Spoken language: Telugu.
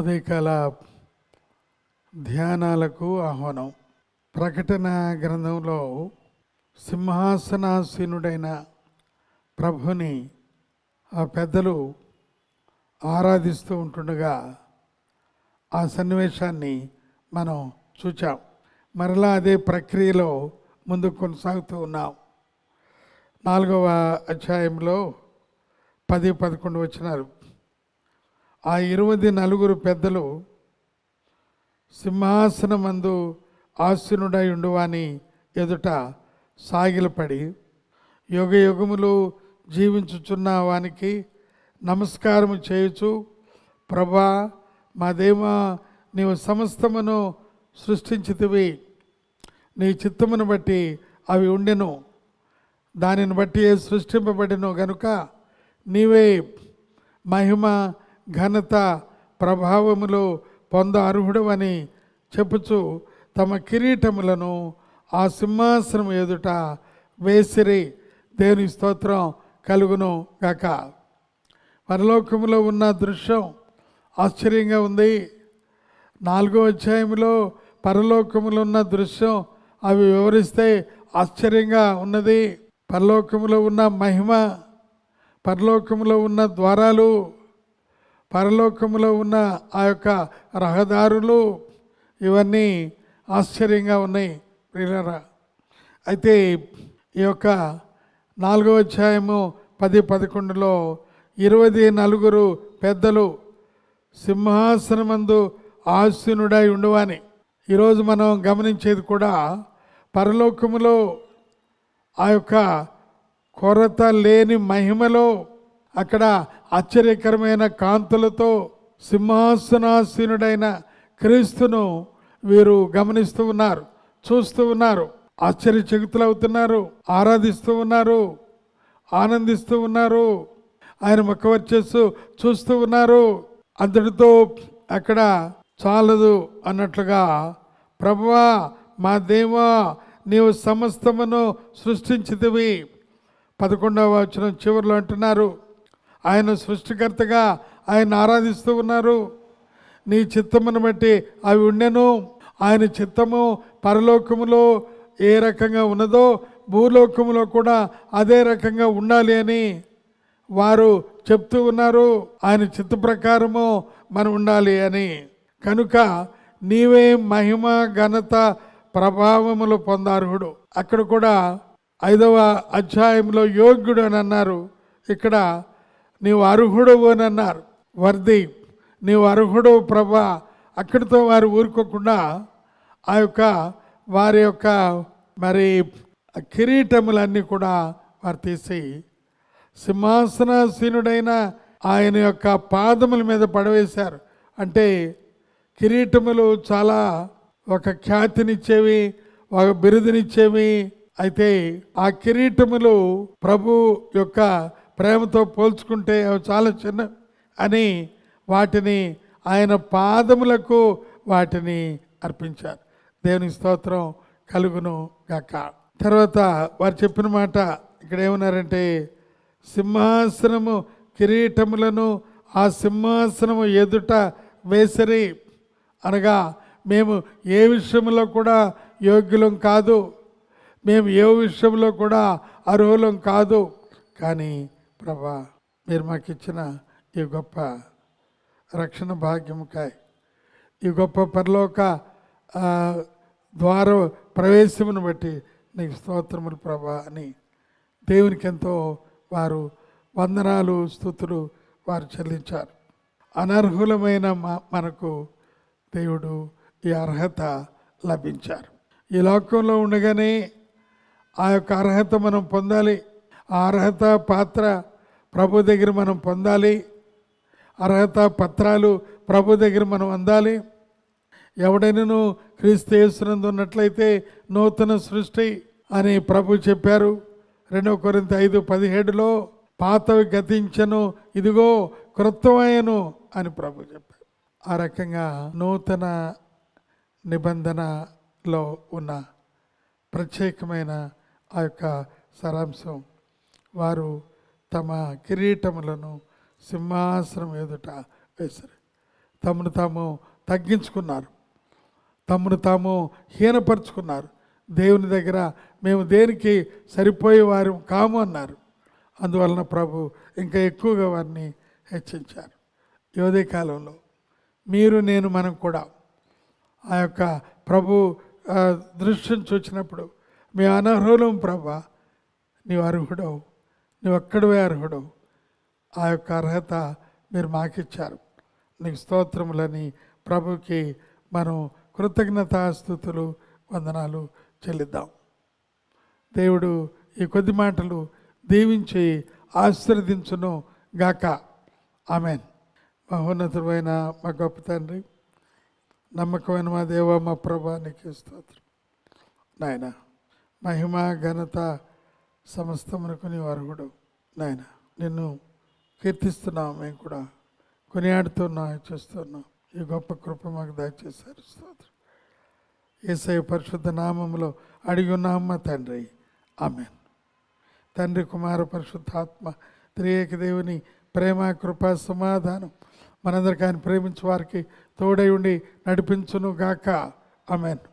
ఉదయకాల ధ్యానాలకు ఆహ్వానం. ప్రకటన గ్రంథంలో సింహాసనాసీనుడైన ప్రభుని ఆ పెద్దలు ఆరాధిస్తూ ఉంటుండగా ఆ సన్నివేశాన్ని మనం చూచాం. మరలా అదే ప్రక్రియలో ముందుకు కొనసాగుతూ ఉన్నాం. నాలుగవ అధ్యాయంలో పది పదకొండు వచ్చినారు ఆ ఇరువది నలుగురు పెద్దలు సింహాసనమందు ఆసీనుడై ఉండువాని ఎదుట సాగిలపడి యుగ యుగములు జీవించుచున్న వానికి నమస్కారము చేయుచు ప్రభా మా నీవు సమస్తమును సృష్టించితివి. నీ చిత్తమును బట్టి అవి ఉండెను. దానిని బట్టి సృష్టింపబడిను గనుక నీవే మహిమ ఘనత ప్రభావములు పొంద అర్హుడవని చెప్పుచు తమ కిరీటములను ఆ సింహాసనం ఎదుట వేసిరి. దేవుని స్తోత్రం కలుగును గాక. పరలోకములో ఉన్న దృశ్యం ఆశ్చర్యంగా ఉంది. నాలుగో అధ్యాయంలో పరలోకములో ఉన్న దృశ్యం అవి వివరిస్తే ఆశ్చర్యంగా ఉన్నది. పరలోకములో ఉన్న మహిమ పరలోకములో ఉన్న ద్వారాలు పరలోకములో ఉన్న ఆ యొక్క రహదారులు ఇవన్నీ ఆశ్చర్యంగా ఉన్నాయి. ప్రియులరా అయితే ఈ యొక్క నాలుగో అధ్యాయము పది పదకొండులో ఇరవై నలుగురు పెద్దలు సింహాసనమందు ఆసీనుడై ఉండవని. ఈరోజు మనం గమనించేది కూడా పరలోకములో ఆ యొక్క కొరత లేని మహిమలో అక్కడ ఆశ్చర్యకరమైన కాంతులతో సింహాసనాసీనుడైన క్రీస్తును వీరు గమనిస్తూ ఉన్నారు చూస్తూ ఉన్నారు ఆశ్చర్యచకితులవుతున్నారు ఆరాధిస్తూ ఉన్నారు ఆనందిస్తూ ఉన్నారు ఆయన ముఖ వచ్చేస్తూ చూస్తూ ఉన్నారు. అంతటితో అక్కడ చాలదు అన్నట్లుగా ప్రభువా మా దేవా నీవు సమస్తమును సృష్టించితివి. పదకొండవ వచనం చివరిలో అంటున్నారు ఆయన సృష్టికర్తగా ఆయన ఆరాధిస్తూ ఉన్నారు. నీ చిత్తమును బట్టి అవి ఉండెను. ఆయన చిత్తము పరలోకములో ఏ రకంగా ఉన్నదో భూలోకములో కూడా అదే రకంగా ఉండాలి అని వారు చెప్తూ ఉన్నారు. ఆయన చిత్త ప్రకారము మనం ఉండాలి అని. కనుక నీవే మహిమ ఘనత ప్రభావములు పొందార్హుడు. అక్కడ కూడా ఐదవ అధ్యాయంలో యోగ్యుడు అని అన్నారు. ఇక్కడ నీవు అర్హుడు అని అన్నారు. వర్ది నీవు అర్హుడు ప్రభా అక్కడితో వారు ఊరుకోకుండా ఆ యొక్క వారి యొక్క మరి కిరీటములన్నీ కూడా వారు తీసి సింహాసనాసీనుడైన ఆయన యొక్క పాదముల మీద పడవేశారు. అంటే కిరీటములు చాలా ఒక ఖ్యాతినిచ్చేవి ఒక బిరుదునిచ్చేవి. అయితే ఆ కిరీటములు ప్రభు యొక్క ప్రేమతో పోల్చుకుంటే అవి చాలా చిన్న అని వాటిని ఆయన పాదములకు వాటిని అర్పించారు. దేవుని స్తోత్రం కలుగును గాక. తర్వాత వారు చెప్పిన మాట ఇక్కడ ఏమన్నారంటే సింహాసనము కిరీటములను ఆ సింహాసనము ఎదుట వేసరి. అనగా మేము ఏ విషయంలో కూడా యోగ్యులం కాదు. మేము ఏ విషయంలో కూడా అర్హులం కాదు. కానీ ప్రభా మీరు మాకు ఇచ్చిన ఈ గొప్ప రక్షణ భాగ్యముకాయ్ ఈ గొప్ప పరలోక ద్వార ప్రవేశమును బట్టి నీకు స్తోత్రములు ప్రభా అని దేవునికి ఎంతో వారు వందనాలు స్థుతులు వారు చెల్లించారు. అనర్హులమైన మ- మనకు దేవుడు ఈ అర్హత లభించారు. ఈ లోకంలో ఉండగానే ఆ యొక్క అర్హత మనం పొందాలి. ఆ అర్హత పాత్ర ప్రభు దగ్గర మనం పొందాలి. అర్హత పత్రాలు ప్రభు దగ్గర మనం అందాలి. ఎవడైనాను క్రీస్తు యేసునందు ఉన్నట్లయితే నూతన సృష్టి అని ప్రభు చెప్పారు. రెండవ కొరింత ఐదు పదిహేడులో పాతవి గతించను ఇదిగో క్రొత్తమయ్యను అని ప్రభు చెప్పారు. ఆ రకంగా నూతన నిబంధనలో ఉన్న ప్రత్యేకమైన ఆ యొక్క సారాంశం. వారు తమ కిరీటములను సింహాసనం ఎదుట వేశారు. తమను తాము తగ్గించుకున్నారు. తమను తాము హీనపరుచుకున్నారు. దేవుని దగ్గర మేము దేనికి సరిపోయే వారు కాము అన్నారు. అందువలన ప్రభు ఇంకా ఎక్కువగా వారిని హెచ్చించారు. యోదే కాలంలో మీరు నేను మనం కూడా ఆ యొక్క ప్రభు దృశ్యం దృష్టిని చూచినప్పుడు మీ అనర్హులం ప్రభా నీవు అర్హుడవు. నువ్వు ఒక్కడివే అర్హుడు ఆ యొక్క అర్హత మీరు మాకిచ్చారు. నీకు స్తోత్రములని ప్రభుకి మనం కృతజ్ఞతాస్థుతులు వందనాలు చెల్లిద్దాం. దేవుడు ఈ కొద్ది మాటలు దీవించి ఆశీర్వదించును గాక. ఆమెన్. మహోన్నతమైన మా గొప్ప తండ్రి నమ్మకమైన మా దేవ మా ప్రభా నీకు స్తోత్రం. నాయన మహిమ ఘనత సమస్తమునకు నీ అర్హుడు నాయన. నిన్ను కీర్తిస్తున్నాం మేము కూడా కొనియాడుతున్నాం చేస్తున్నాం. ఈ గొప్ప కృప మాకు దయచేశారు. స్తోత్రం. ఏసై పరిశుద్ధ నామంలో అడిగి ఉన్నామ్మ తండ్రి. ఆమెన్. తండ్రి కుమార పరిశుద్ధాత్మ త్రియేక దేవుని ప్రేమ కృప సమాధానం మనందరికీ ఆయన ప్రేమించే వారికి తోడై ఉండి నడిపించును గాక ఆమెను.